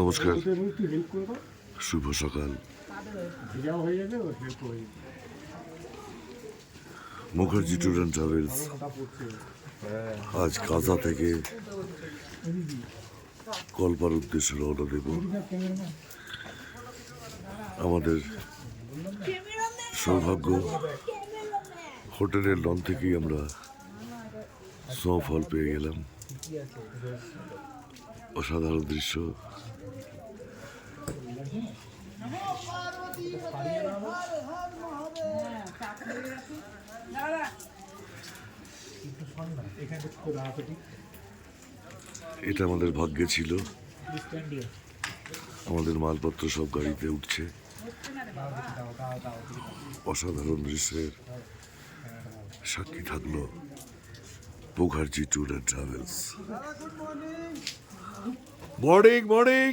নমস্কার। শুভ সকাল। Mukherjee tour and travels আজ কাজা থেকে কলপার উদ্দেশ্যে রওনা দেব। আমাদের সৌভাগ্য হোটেলের লন থেকেই আমরা স্নোফল পেয়ে গেলাম। অসাধারণ দৃশ্য। এটা আমাদের ভাগ্যে ছিল। আমাদের মালপত্র সব গাড়িতে উঠছে। অসাধারণ দৃশ্যের সাক্ষী থাকল Mukherjee tour and travels. Morning morning!